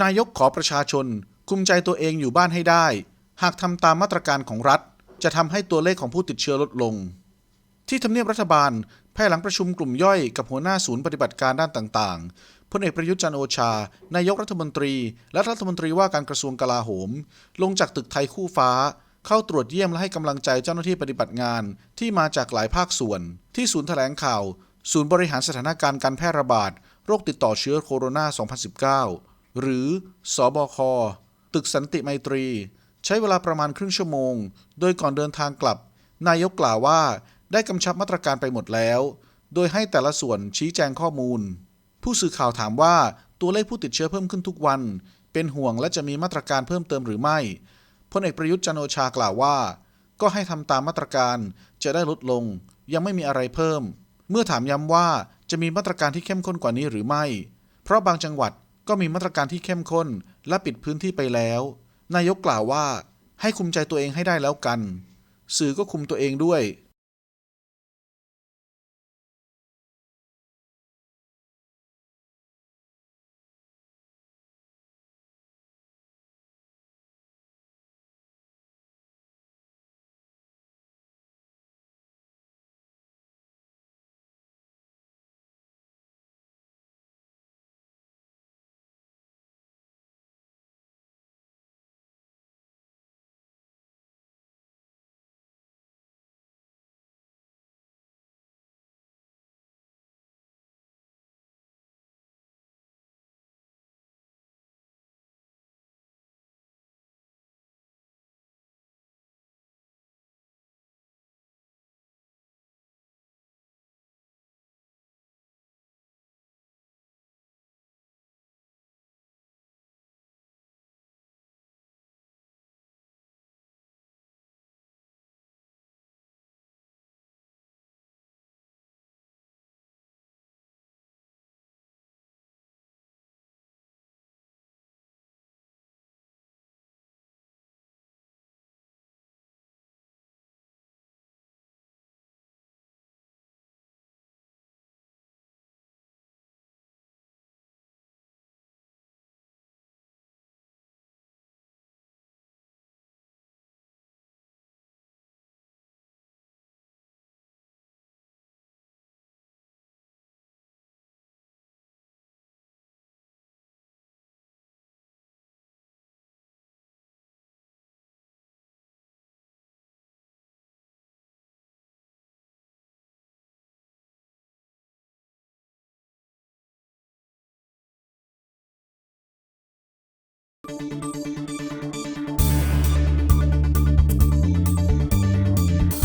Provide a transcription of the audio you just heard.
นายกขอประชาชน คุมใจตัวเองอยู่บ้านให้ได้ หากทำตามมาตรการของรัฐ จะทำให้ตัวเลขของผู้ติดเชื้อลดลง ที่ทำเนียบรัฐบาลภายหลังประชุมกลุ่มย่อยกับหัวหน้าศูนย์ปฏิบัติการด้านต่างๆพลเอกประยุทธ์จันโอชา นายกรัฐมนตรี และรัฐมนตรีว่าการกระทรวงกลาโหม ลงจากตึกไทยคู่ฟ้า เข้าตรวจเยี่ยมและให้กำลังใจเจ้าหน้าที่ปฏิบัติงาน ที่มาจากหลายภาคส่วน ที่ศูนย์แถลงข่าว ศูนย์บริหารสถานการณ์การแพร่ระบาดโรคติดต่อเชื้อโคโรนา 2019 หรือสบคตึกสันติไมตรี ใช้เวลาประมาณครึ่งชั่วโมง โดยก่อนเดินทางกลับ นายกกล่าวว่าได้กำชับมาตรการไปหมดแล้ว โดยให้แต่ละส่วนชี้แจงข้อมูล ผู้สื่อข่าวถามว่าตัวเลขผู้ติดเชื้อเพิ่มขึ้นทุกวัน เป็นห่วงและจะมีมาตรการเพิ่มเติมหรือไม่พลเอกประยุทธ์จันโอชากล่าวว่า ก็ให้ทำตามมาตรการจะได้ลดลง ยังไม่มีอะไรเพิ่ม เมื่อถามย้ำว่าจะมีมาตรการที่เข้มข้นกว่านี้หรือไม่ เพราะบางจังหวัด ก็มีมาตรการที่เข้มข้นและปิดพื้นที่ไปแล้ว นายกกล่าวว่าให้คุมใจตัวเองให้ได้แล้วกัน สื่อก็คุมตัวเองด้วย Thank you